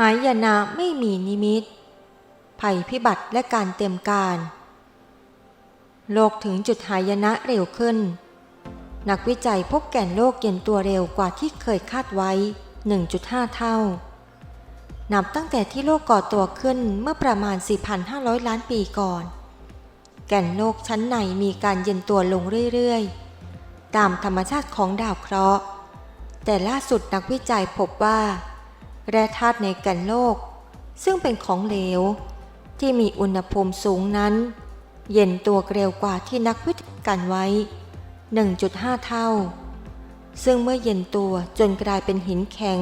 หายนะไม่มีนิมิต ภัยพิบัติและการเตรียมการ โลกถึงจุดหายนะเร็วขึ้น นักวิจัยพบแก่นโลกเย็นตัวเร็วกว่าที่เคยคาดไว้ 1.5 เท่า นับตั้งแต่ที่โลกก่อตัวขึ้นเมื่อประมาณ 4,500 ล้านปีก่อน แก่นโลกชั้นในมีการเย็นตัวลงเรื่อยๆ ตามธรรมชาติของดาวเคราะห์ แต่ล่าสุดนักวิจัยพบว่า แร่ธาตุในแก่นโลก ซึ่งเป็นของเหลว ที่มีอุณหภูมิสูงนั้น เย็นตัวเร็วกว่าที่นักวิทยาการไว้ 1.5 เท่า ซึ่งเมื่อเย็นตัวจนกลายเป็นหินแข็ง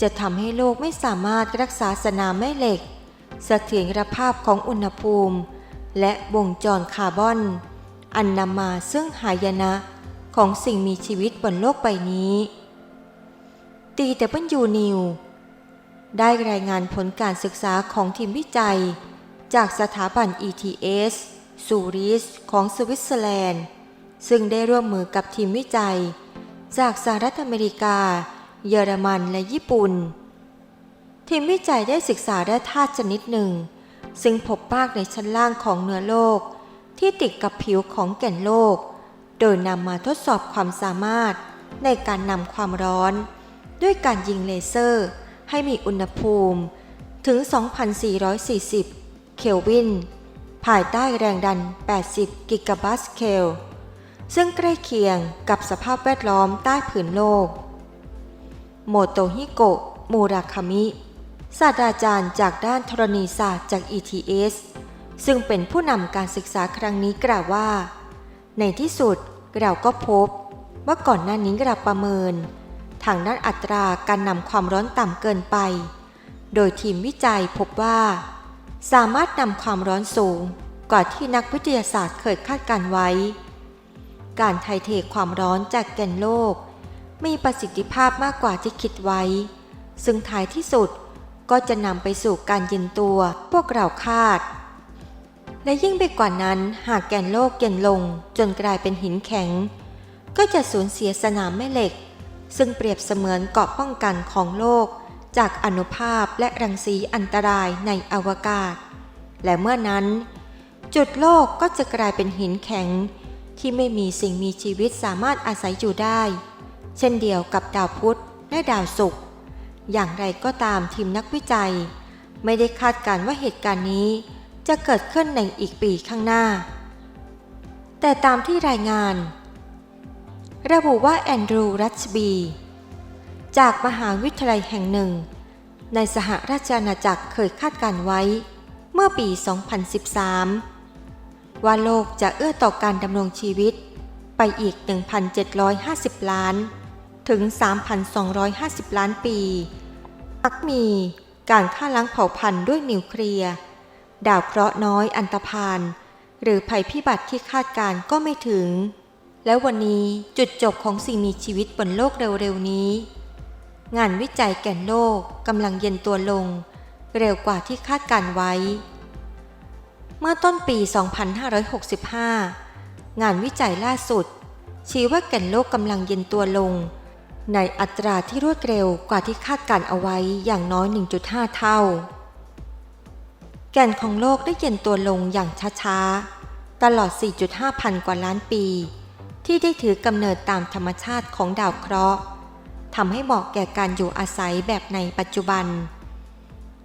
จะทำให้โลกไม่สามารถรักษาสนามแม่เหล็กเสถียรภาพของอุณหภูมิ และวงจรคาร์บอน อันนำมาซึ่งหายนะของสิ่งมีชีวิตบนโลกใบนี้ ตีแต่เปิ้ยูนิว ได้รายงานผลการศึกษาของทีมวิจัย จากสถาบัน ETS ซูริสของสวิตเซอร์แลนด์ ซึ่งได้ร่วมมือกับทีมวิจัย จากสหรัฐอเมริกา เยอรมันและญี่ปุ่น ทีมวิจัยได้ศึกษาแร่ธาตุชนิดหนึ่ง ซึ่งพบมากในชั้นล่างของเนื้อโลก ที่ติดกับผิวของแก่นโลก โดยนำมาทดสอบความสามารถในการนำความร้อน ด้วยการยิงเลเซอร์ ให้มีอุณหภูมิถึง 2,440 เคลวิน ภายใต้แรงดัน 80 กิกะบาสเคล ซึ่งใกล้เคียงกับสภาพแวดล้อมใต้ผืนโลก โมโตฮิโกะ มูราคามิ ศาสตราจารย์จากด้านธรณีศาสตร์จาก ETS ซึ่งเป็นผู้นำการศึกษาครั้งนี้กล่าวว่า ในที่สุดเราก็พบว่าก่อนหน้านี้เราประเมิน ทางด้านอัตราการนำความร้อนต่ำเกินไป โดยทีมวิจัยพบว่า สามารถนำความร้อนสูงกว่าที่นักวิทยาศาสตร์เคยคาดการไว้ การไทเทความร้อนจากแกนโลก มีประสิทธิภาพมากกว่าที่คิดไว้ ซึ่งท้ายที่สุดก็จะนำไปสู่การเย็นตัวพวกเราคาด และยิ่งไปกว่านั้นหากแกนโลกเย็นลงจนกลายเป็นหินแข็ง ก็จะสูญเสียสนามแม่เหล็ก ซึ่งเปรียบเสมือนเกราะป้องกันของโลก จากอนุภาพและรังสีอันตรายในอวกาศ และเมื่อนั้น จุดโลกก็จะกลายเป็นหินแข็ง ที่ไม่มีสิ่งมีชีวิตสามารถอาศัยอยู่ได้ เช่นเดียวกับดาวพุธและดาวศุกร์อย่างไรก็ตามทีมนักวิจัย ไม่ได้คาดการณ์ว่าเหตุการณ์นี้ จะเกิดขึ้นในอีกปีข้างหน้า แต่ตามที่รายงาน ระบุว่าแอนดรูรัชบี จากมหาวิทยาลัยแห่งหนึ่ง ในสหราชอาณาจักรเคยคาดการไว้ เมื่อปี 2013 ว่าโลกจะเอื้อต่อการดำรงชีวิตไปอีก 1,750 ล้าน ถึง 3,250 ล้านปีมักมีการฆ่าล้างเผ่าพันธุ์ด้วยนิวเคลียร์ ดาวเคราะห์น้อยอันตรพาน หรือภัยพิบัติที่คาดการก็ไม่ถึง แล้ววันนี้จุดจบของสิ่งมีชีวิตบนโลกเร็วๆนี้ งานวิจัยแก่นโลกกำลังเย็นตัวลง เร็วกว่าที่คาดการไว้ เมื่อต้นปี 2565 งานวิจัยล่าสุด ชี้ว่าแก่นโลกกำลังเย็นตัวลง ในอัตราที่รวดเร็วกว่าที่คาดการเอาไว้อย่างน้อย 1.5 เท่า แก่นของโลกได้เย็นตัวลงอย่างช้าๆ ตลอด 4.5 พันกว่าล้านปี ที่ได้ถือกำเนิดตามธรรมชาติของดาวเคราะห์ทำให้เหมาะแก่การอยู่อาศัยแบบในปัจจุบัน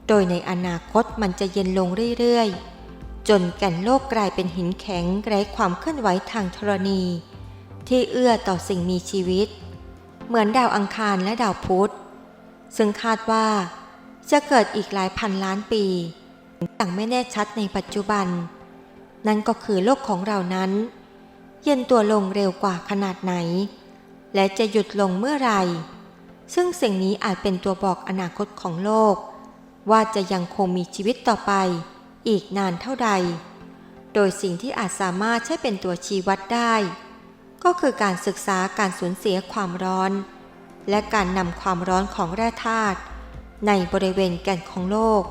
โดยในอนาคตมันจะเย็นลงเรื่อยๆ จนแก่นโลกกลายเป็นหินแข็งไร้ความเคลื่อนไหวทางธรณี ที่เอื้อต่อสิ่งมีชีวิต เหมือนดาวอังคารและดาวพุธ ซึ่งคาดว่า จะเกิดอีกหลายพันล้านปีอย่างไม่แน่ชัดในปัจจุบัน นั่นก็คือโลกของเรานั้น เย็นตัวลงเร็วกว่าขนาดไหน และจะหยุดลงเมื่อไหร่ซึ่งสิ่งนี้อาจเป็นตัวบอกอนาคตของโลก ว่าจะยังคงมีชีวิตต่อไป อีกนานเท่าใด โดยสิ่งที่อาจสามารถใช้เป็นตัวชี้วัดได้ ก็คือการศึกษาการสูญเสียความร้อน และการนำความร้อนของแร่ธาตุในบริเวณแก่นของโลก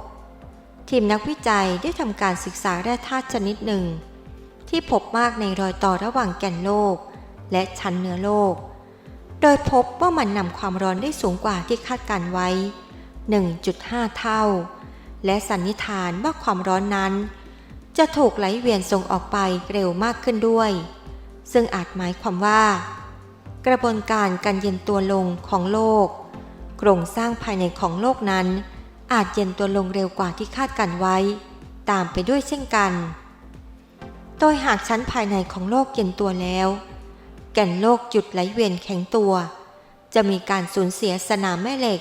ทีมนักวิจัยได้ทำการศึกษาแร่ธาตุชนิดหนึ่ง ที่พบมากในรอยต่อระหว่างแก่นโลก และชั้นเนื้อโลก โดยพบว่ามันนำความร้อนได้สูงกว่าที่คาดการไว้ 1.5 เท่า และสันนิษฐานว่าความร้อนนั้น จะถูกไหลเวียนส่งออกไปเร็วมากขึ้นด้วย ซึ่งอาจหมายความว่า กระบวนการการเย็นตัวลงของโลกโครงสร้างภายในของโลกนั้น อาจเย็นตัวลงเร็วกว่าที่คาดกันไว้ ตามไปด้วยเช่นกัน โดยหากชั้นภายในของโลกเย็นตัวแล้ว แก่นโลกหยุดไหลเวียนแข็งตัว จะมีการสูญเสียสนามแม่เหล็ก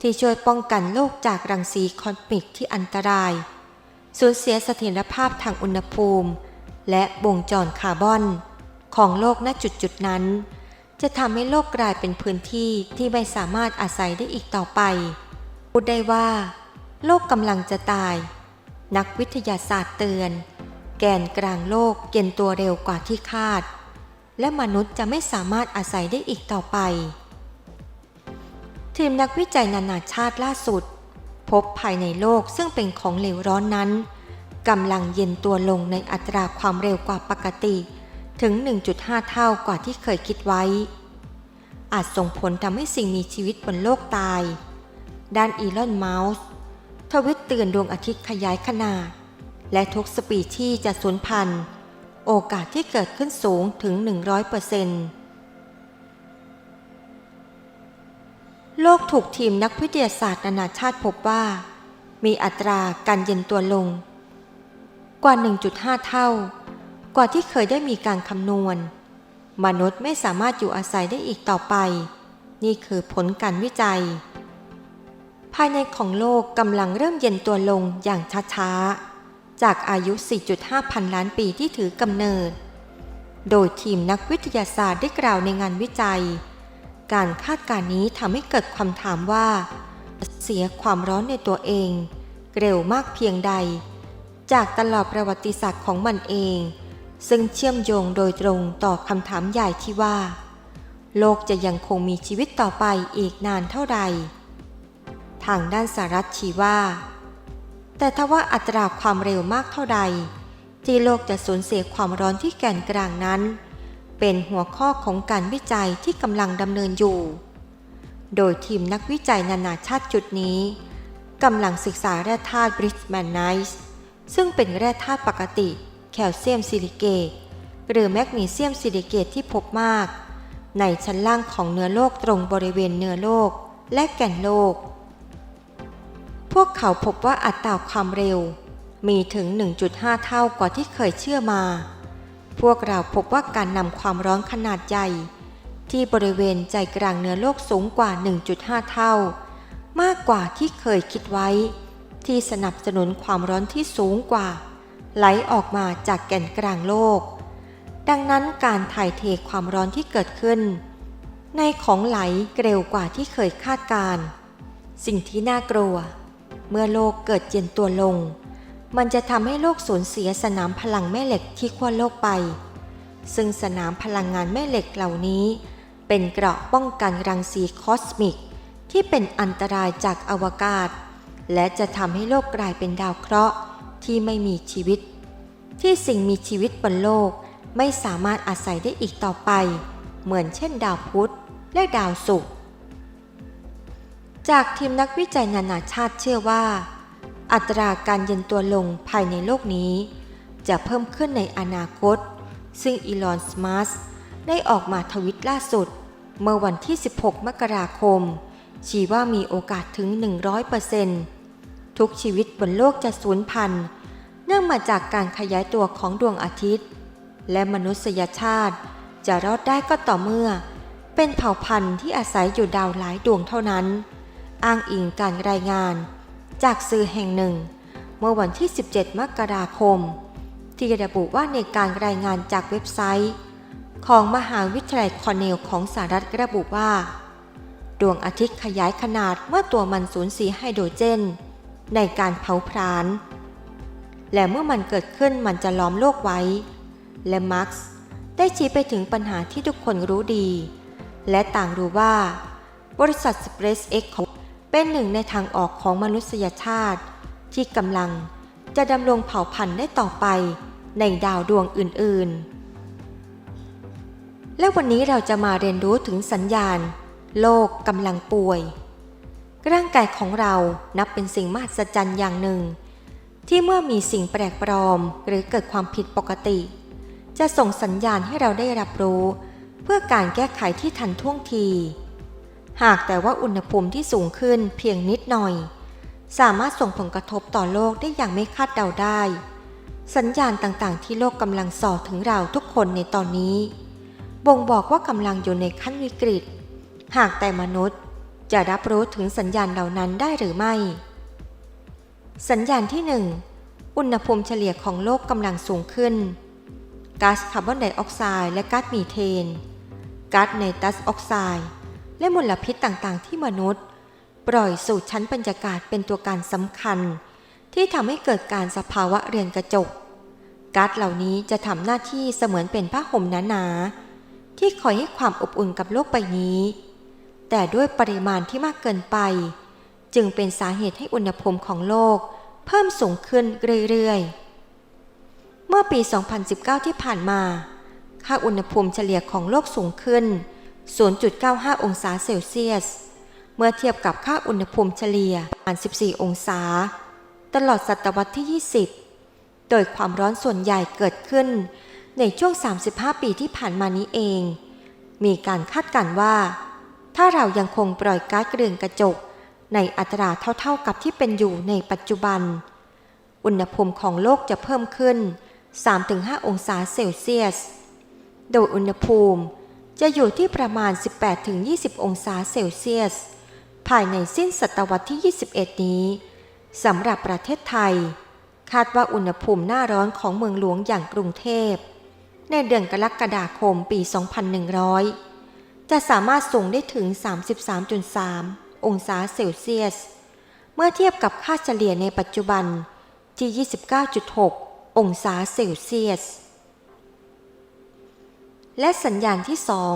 ที่ช่วยป้องกันโลกจากรังสีคอสมิกที่อันตราย สูญเสียเสถียรภาพทางอุณหภูมิ และวงจรคาร์บอน ของโลกณจุดจุดนั้น จะทำให้โลกกลายเป็นพื้นที่ที่ไม่สามารถอาศัยได้อีกต่อไป พูดได้ว่า โลกกำลังจะตาย นักวิทยาศาสตร์เตือน แกนกลางโลกเย็นตัวเร็วกว่าที่คาด และมนุษย์จะไม่สามารถอาศัยได้อีกต่อไป ทีมนักวิจัยนานาชาติล่าสุด พบภายในโลกซึ่งเป็นของเหลวร้อนนั้นกำลังเย็นตัวลงในอัตราความเร็วกว่าปกติ ถึง 1.5 เท่ากว่าที่เคยคิดไว้ อาจส่งผลทำให้สิ่งมีชีวิตบนโลกตาย ด้านอีลอนมัสก์ทวิตเตือนดวงอาทิตย์ขยายขนาด และทุกสปีชีจะสูญพันธุ์ โอกาสที่เกิดขึ้นสูงถึง 100%โลกถูกทีมนักวิทยาศาสตร์นานาชาติพบว่า มีอัตราการเย็นตัวลง กว่า 1.5 เท่า กว่าที่เคยได้มีการคำนวณ มนุษย์ไม่สามารถอยู่อาศัยได้อีกต่อไป นี่คือผลการวิจัย ภายในของโลกกำลังเริ่มเย็นตัวลงอย่างช้าๆ จากอายุ 4.5 พันล้านปีที่ถือกำเนิด โดยทีมนักวิทยาศาสตร์ได้กล่าวในงานวิจัย การคาดการณ์นี้ทำให้เกิดคำถามว่า เสียความร้อนในตัวเอง เร็วมากเพียงใด จากตลอดประวัติศาสตร์ของมันเอง ซึ่งเชื่อมโยงโดยตรงต่อคำถามใหญ่ที่ว่า โลกจะยังคงมีชีวิตต่อไปอีกนานเท่าใด ทางด้านสหรัฐชี้ว่า แต่ถ้าว่าอัตราความเร็วมากเท่าใด ที่โลกจะสูญเสียความร้อนที่แก่นกลางนั้น เป็นหัวข้อของการวิจัยที่กำลังดำเนินอยู่ โดยทีมนักวิจัยนานาชาติจุดนี้กำลังศึกษาแร่ธาตุบริสแมนไนซ์ซึ่งเป็นแร่ธาตุปกติ แคลเซียมซิลิเกตหรือแมกนีเซียมซิลิเกตที่พบมาก ในชั้นล่างของเนื้อโลกตรงบริเวณเนื้อโลกและแก่นโลก พวกเขาพบว่าอัตราความเร็ว มีถึง 1.5 เท่ากว่าที่เคยเชื่อมา พวกเราพบว่าการนำความร้อนขนาดใหญ่ ที่บริเวณใจกลางเนื้อโลกสูงกว่า 1.5 เท่า มากกว่าที่เคยคิดไว้ ที่สนับสนุนความร้อนที่สูงกว่า ไหลออกมาจากแก่นกลางโลก ดังนั้นการถ่ายเทความร้อนที่เกิดขึ้น ในของไหลเร็วกว่าที่เคยคาดการณ์สิ่งที่น่ากลัว เมื่อโลกเกิดเย็นตัวลง มันจะทำให้โลกสูญเสียสนามพลังแม่เหล็กที่ขั้วโลกไป ซึ่งสนามพลังงานแม่เหล็กเหล่านี้ เป็นเกราะป้องกันรังสีคอสมิก ที่เป็นอันตรายจากอวกาศ และจะทำให้โลกกลายเป็นดาวเคราะห์ที่ไม่มีชีวิต ที่สิ่งมีชีวิตบนโลกไม่สามารถอาศัยได้อีกต่อไป เหมือนเช่นดาวพุธและดาวศุกร์ จากทีมนักวิจัยนานาชาติเชื่อว่า อัตราการเย็นตัวลงภายในโลกนี้ จะเพิ่มขึ้นในอนาคต ซึ่งอีลอนสมัสได้ออกมาทวิตล่าสุด เมื่อวันที่ 16 มกราคม ชี้ว่ามีโอกาสถึง 100%ทุกชีวิตบนโลกจะสูญพันธุ์ เนื่องมาจากการขยายตัวของดวงอาทิตย์ และมนุษยชาติ จะรอดได้ก็ต่อเมื่อ เป็นเผ่าพันธุ์ที่อาศัยอยู่ดาวหลายดวงเท่านั้น อ้างอิงการรายงาน จากสื่อแห่งหนึ่ง เมื่อวันที่ 17 มกราคม ที่ระบุว่าในการรายงานจากเว็บไซต์ ของมหาวิทยาลัยคอร์เนลของสหรัฐระบุว่า ดวงอาทิตย์ขยายขนาดเมื่อตัวมันสูญเสียไฮโดรเจน ในการเผาผลาญและเมื่อมันเกิดขึ้นมันจะล้อมโลกไว้ และมาร์กซ์ได้ชี้ไปถึงปัญหาที่ทุกคนรู้ดี และต่างรู้ว่า บริษัท SpaceX ของ เป็นหนึ่งในทางออกของมนุษยชาติ ที่กำลังจะดำรงเผ่าพันธุ์ได้ต่อไปในดาวดวงอื่นๆ และวันนี้เราจะมาเรียนรู้ถึงสัญญาณ โลกกำลังป่วย ร่างกายของเรานับเป็นสิ่งมหัศจรรย์อย่างหนึ่ง ที่เมื่อมีสิ่งแปลกปลอมหรือเกิดความผิดปกติ จะส่งสัญญาณให้เราได้รับรู้ เพื่อการแก้ไขที่ทันท่วงที หากแต่ว่าอุณหภูมิที่สูงขึ้นเพียงนิดหน่อย สามารถส่งผลกระทบต่อโลกได้อย่างไม่คาดเดาได้ สัญญาณต่างๆ ที่โลกกำลังส่อถึงเราทุกคนในตอนนี้ บ่งบอกว่ากำลังอยู่ในขั้นวิกฤต หากแต่มนุษย์จะรับรู้ถึงสัญญาณเหล่านั้นได้หรือไม่ สัญญาณที่หนึ่งอุณหภูมิเฉลี่ยของโลกกำลังสูงขึ้นก๊าซคาร์บอนไดออกไซด์และก๊าซมีเทนก๊าซไนตรัสออกไซด์ และมลพิษต่างๆ ที่มนุษย์ ปล่อยสู่ชั้นบรรยากาศเป็นตัวการสำคัญ ที่ทำให้เกิดการสภาวะเรือนกระจกก๊าซเหล่านี้จะทำหน้าที่เสมือนเป็นผ้าห่มหนาๆที่คอยให้ความอบอุ่นกับโลกใบนี้ แต่ด้วยปริมาณที่มากเกินไป จึงเป็นสาเหตุให้อุณหภูมิของโลก เพิ่มสูงขึ้นเรื่อยๆ เมื่อปี 2019 ที่ผ่านมา ค่าอุณหภูมิเฉลี่ยของโลกสูงขึ้น 0.95 องศาเซลเซียส เมื่อเทียบกับค่าอุณหภูมิเฉลี่ยประมาณ14 องศา ตลอดศตวรรษที่ 20 โดยความร้อนส่วนใหญ่เกิดขึ้น ในช่วง 35 ปีที่ผ่านมานี้เอง มีการคาดการณ์ว่า ถ้าเรายังคงปล่อยก๊าซเรือนกระจก ในอัตราเท่าๆกับที่เป็นอยู่ในปัจจุบัน อุณหภูมิของโลกจะเพิ่มขึ้น 3-5 องศาเซลเซียส โดยอุณหภูมิ จะอยู่ที่ประมาณ 18-20 องศาเซลเซียส ภายในสิ้นศตวรรษที่ 21 นี้สำหรับประเทศไทย คาดว่าอุณหภูมิหน้าร้อนของเมืองหลวงอย่างกรุงเทพ ในเดือนกรกฎาคมปี 2100 จะสามารถสูงได้ถึง 33.3 องศาเซลเซียส เมื่อเทียบกับค่าเฉลี่ยในปัจจุบันที่ 29.6 องศาเซลเซียส และสัญญาณที่สอง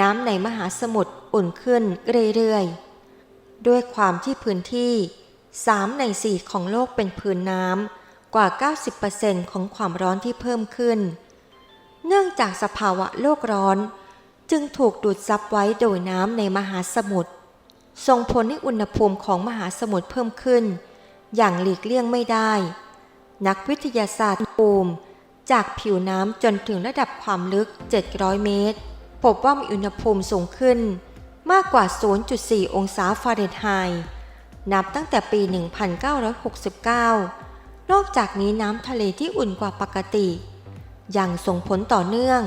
น้ำในมหาสมุทรอุ่นขึ้นเรื่อยๆ ด้วยความที่พื้นที่ 3 ใน 4 ของโลกเป็นพื้นน้ำกว่า 90%ของความร้อนที่เพิ่มขึ้น เนื่องจากสภาวะโลกร้อน จึงถูกดูดซับไว้โดยน้ำในมหาสมุทรส่งผลให้อุณหภูมิของมหาสมุทรเพิ่มขึ้น อย่างหลีกเลี่ยงไม่ได้ นักวิทยาศาสตร์ภูมิ จากผิวน้ำจนถึงระดับความลึก 700 เมตร พบว่ามีอุณหภูมิสูงขึ้น มากกว่า 0.4 องศาฟาเรนไฮต์นับตั้งแต่ปี 1969 นอกจากนี้น้ำทะเลที่อุ่นกว่าปกติ ยังส่งผลต่อเนื่อง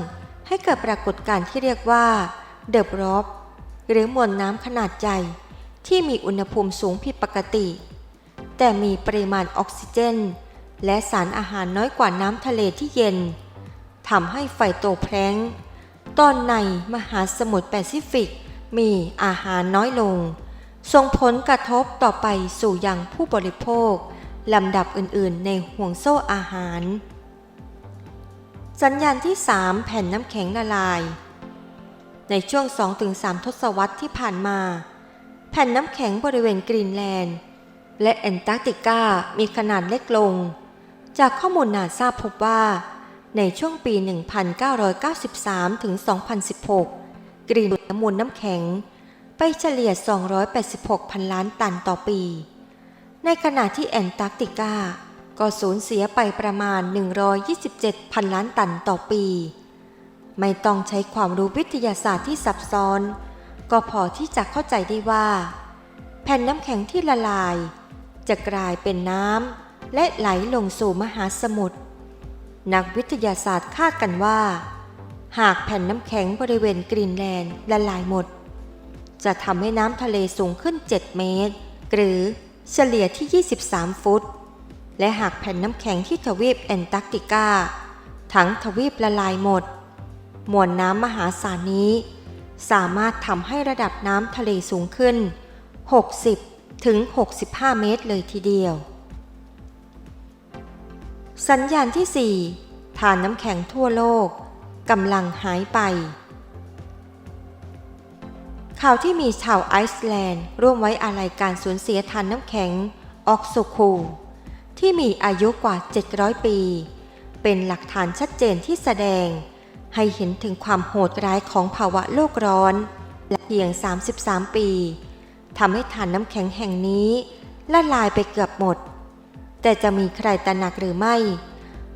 ให้เกิดปรากฏการณ์ที่เรียกว่าเดบรอฟหรือมวลน้ำขนาดใหญ่ที่มีอุณหภูมิสูงผิดปกติ แต่มีปริมาณออกซิเจน และสารอาหารน้อยกว่าน้ำทะเลที่เย็นทำให้ไฟโตแพร้งตอนในมหาสมุทรแปซิฟิกมีอาหารน้อยลง ส่งผลกระทบต่อไปสู่ยังผู้บริโภคลำดับอื่นๆ ในห่วงโซ่อาหาร สัญญาณที่ 3 แผ่นน้ำแข็งละลาย ในช่วง 2-3 ทศวรรษที่ผ่านมา แผ่นน้ำแข็งบริเวณกรีนแลนด์ และแอนตาร์กติกามีขนาดเล็กลง จากข้อมูลนาซาพบว่า ในช่วงปี 1993 ถึง 2016 กรีนน้ำมูลน้ำแข็ง ไปเฉลี่ย 286 พันล้านตันต่อปี ในขณะที่แอนตาร์กติกา ก็สูญเสียไปประมาณ 127 พันล้านตันต่อปี ไม่ต้องใช้ความรู้วิทยาศาสตร์ที่ซับซ้อน ก็พอที่จะเข้าใจได้ว่า แผ่นน้ำแข็งที่ละลาย จะกลายเป็นน้ำ และไหลลงสู่มหาสมุทร นักวิทยาศาสตร์คาดกันว่า หากแผ่นน้ำแข็งบริเวณกรีนแลนด์ละลายหมด จะทำให้น้ำทะเลสูงขึ้น 7 เมตร หรือเฉลี่ยที่ 23 ฟุต และหากแผ่นน้ำแข็งที่ทวีปแอนตาร์กติกา ทั้งทวีปละลายหมด มวลน้ำมหาศาลนี้ สามารถทำให้ระดับน้ำทะเลสูงขึ้น 60 ถึง 65 เมตรเลยทีเดียว สัญญาณที่ 4ฐานน้ำแข็งทั่วโลกกำลังหายไป ข่าวที่มีชาวไอซ์แลนด์ ร่วมไว้อาลัยการสูญเสียฐานน้ำแข็งออกโซคูที่มีอายุกว่า 700 ปี เป็นหลักฐานชัดเจนที่แสดง ให้เห็นถึงความโหดร้ายของภาวะโลกร้อน และเพียง 33 ปีทำให้ฐานน้ำแข็งแห่งนี้ละลายไปเกือบหมด แต่จะมีใครตระหนักหรือไม่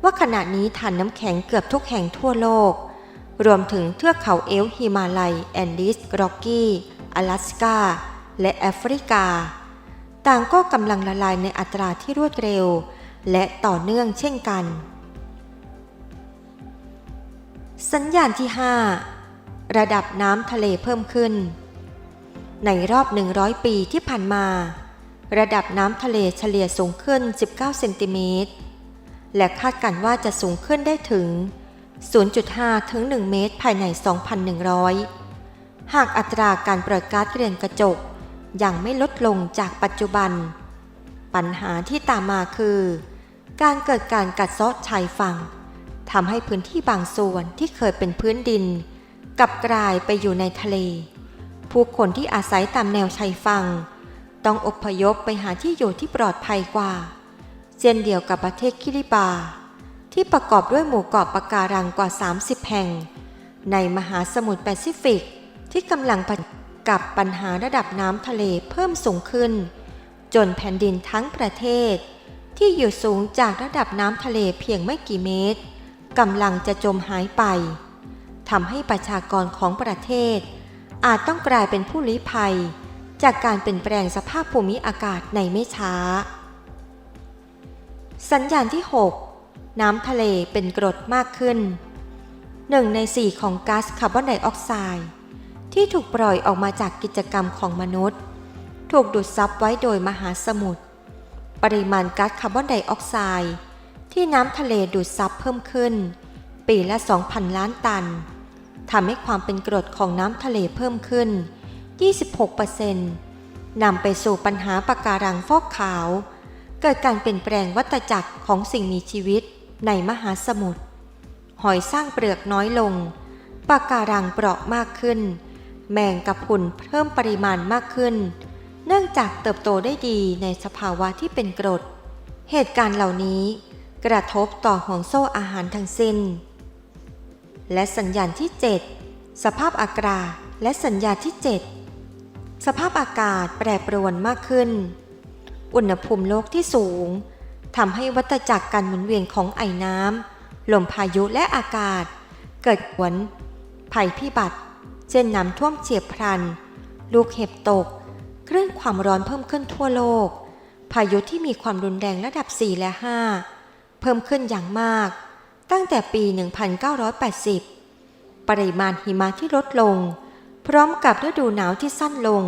ว่าขณะนี้ฐานน้ำแข็งเกือบทุกแห่งทั่วโลก รวมถึงเทือกเขาเอลฮิมาลัย แอนดิสร็อกกี้阿拉สกา และแอฟริกา ต่างก็กำลังละลายในอัตราที่รวดเร็ว และต่อเนื่องเช่นกัน สัญญาณที่ 5 ระดับน้ำทะเลเพิ่มขึ้น ในรอบ 100 ปีที่ผ่านมา ระดับน้ำทะเลเฉลี่ยสูงขึ้น 19 เซนติเมตร และคาดการณ์ว่าจะสูงขึ้นได้ถึง 0.5 ถึง 1 เมตรภายใน 2,100 หากอัตราการปล่อยก๊าซเรือนกระจกยังไม่ลดลงจากปัจจุบัน ปัญหาที่ตามมาคือ การเกิดการกัดเซาะชายฝั่งทำให้พื้นที่บางส่วนที่เคยเป็นพื้นดินกลับกลายไปอยู่ในทะเล ผู้คนที่อาศัยตามแนวชายฝั่ง ต้องอพยพไปหาที่อยู่ที่ปลอดภัยกว่า เช่นเดียวกับประเทศคิริบา ที่ประกอบด้วยหมู่เกาะปะการังกว่า 30 แห่ง ในมหาสมุทรแปซิฟิก ที่กำลังผกับปัญหาระดับน้ำทะเลเพิ่มสูงขึ้น จนแผ่นดินทั้งประเทศ ที่อยู่สูงจากระดับน้ำทะเลเพียงไม่กี่เมตรกำลังจะจมหายไปทำให้ประชากรของประเทศ อาจต้องกลายเป็นผู้ลี้ภัย จากการเปลี่ยนแปลงสภาพภูมิอากาศในไม่ช้า สัญญาณที่ 6 น้ำทะเลเป็นกรดมากขึ้นหนึ่งในสี่ของก๊าซคาร์บอนไดออกไซด์ที่ถูกปล่อยออกมาจากกิจกรรมของมนุษย์ ถูกดูดซับไว้โดยมหาสมุทรปริมาณก๊าซคาร์บอนไดออกไซด์ที่น้ำทะเลดูดซับเพิ่มขึ้น ปีละ 2,000 ล้านตันทำให้ความเป็นกรดของน้ำทะเลเพิ่มขึ้น 26%นำไปสู่ปัญหาปะการังฟอกขาว เกิดการเปลี่ยนแปลงวัฏจักรของสิ่งมีชีวิตในมหาสมุทร หอยสร้างเปลือกน้อยลง ปะการังเปราะมากขึ้น แมงกับพุนเพิ่มปริมาณมากขึ้น เนื่องจากเติบโตได้ดีในสภาวะที่เป็นกรด เหตุการณ์เหล่านี้กระทบต่อห่วงโซ่อาหารทั้งสิ้น และสัญญาณที่ 7 สภาพอากาศและสัญญาณที่ 7 สภาพอากาศแปรปรวนมากขึ้น อุณหภูมิโลกที่สูงทำให้วัฏจักรการหมุนเวียนของไอ้น้ำ ลมพายุและอากาศ เกิดฝนภัยพิบัติ เช่นน้ำท่วมเฉียบพลัน ลูกเห็บตก คลื่นความร้อนเพิ่มขึ้นทั่วโลก พายุที่มีความรุนแรงระดับ 4 และ 5 เพิ่มขึ้นอย่างมาก ตั้งแต่ปี 1980 ปริมาณหิมะที่ลดลง พร้อมกับฤดูหนาวที่สั้นลง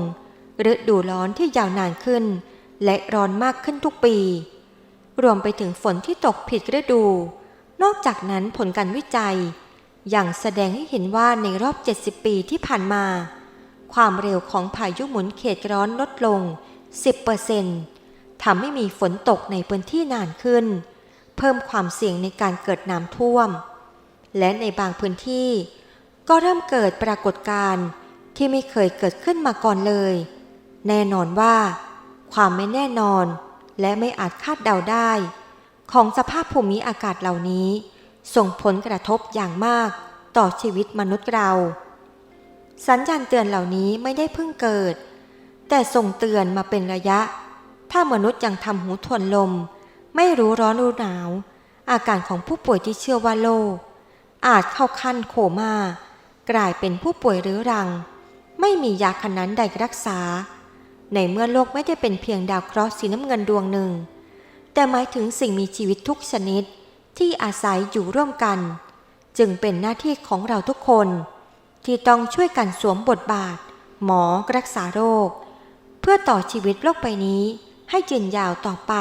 ฤดูร้อนที่ยาวนานขึ้น และร้อนมากขึ้นทุกปี รวมไปถึงฝนที่ตกผิดฤดู นอกจากนั้นผลการวิจัย อย่างแสดงให้เห็นว่าในรอบ 70 ปีที่ผ่านมา ความเร็วของพายุหมุนเขตร้อนลดลง 10%ทำให้มีฝนตกในพื้นที่นานขึ้น เพิ่มความเสี่ยงในการเกิดน้ำท่วม และในบางพื้นที่ก็เริ่มเกิดปรากฏการณ์ ที่ไม่เคยเกิดขึ้นมาก่อนเลย แน่นอนว่า ความไม่แน่นอนและไม่อาจคาดเดาได้ ของสภาพภูมิอากาศเหล่านี้ ส่งผลกระทบอย่างมากต่อชีวิตมนุษย์เรา สัญญาณเตือนเหล่านี้ไม่ได้เพิ่งเกิด แต่ส่งเตือนมาเป็นระยะ ถ้ามนุษย์ยังทำหูทวนลม ไม่รู้ร้อนรู้หนาว อาการของผู้ป่วยที่เชื่อว่าโรคอาจเข้าขั้นโคม่ากลายเป็นผู้ป่วยเรื้อรัง ไม่มียาขนั้นใดรักษา ในเมื่อโลกไม่ได้เป็นเพียงดาวเคราะห์สีน้ำเงินดวงหนึ่ง แต่หมายถึงสิ่งมีชีวิตทุกชนิดที่อาศัยอยู่ร่วมกัน จึงเป็นหน้าที่ของเราทุกคน ที่ต้องช่วยกันสวมบทบาท หมอรักษาโรค เพื่อต่อชีวิตโลกใบนี้ให้ยืนยาวต่อไป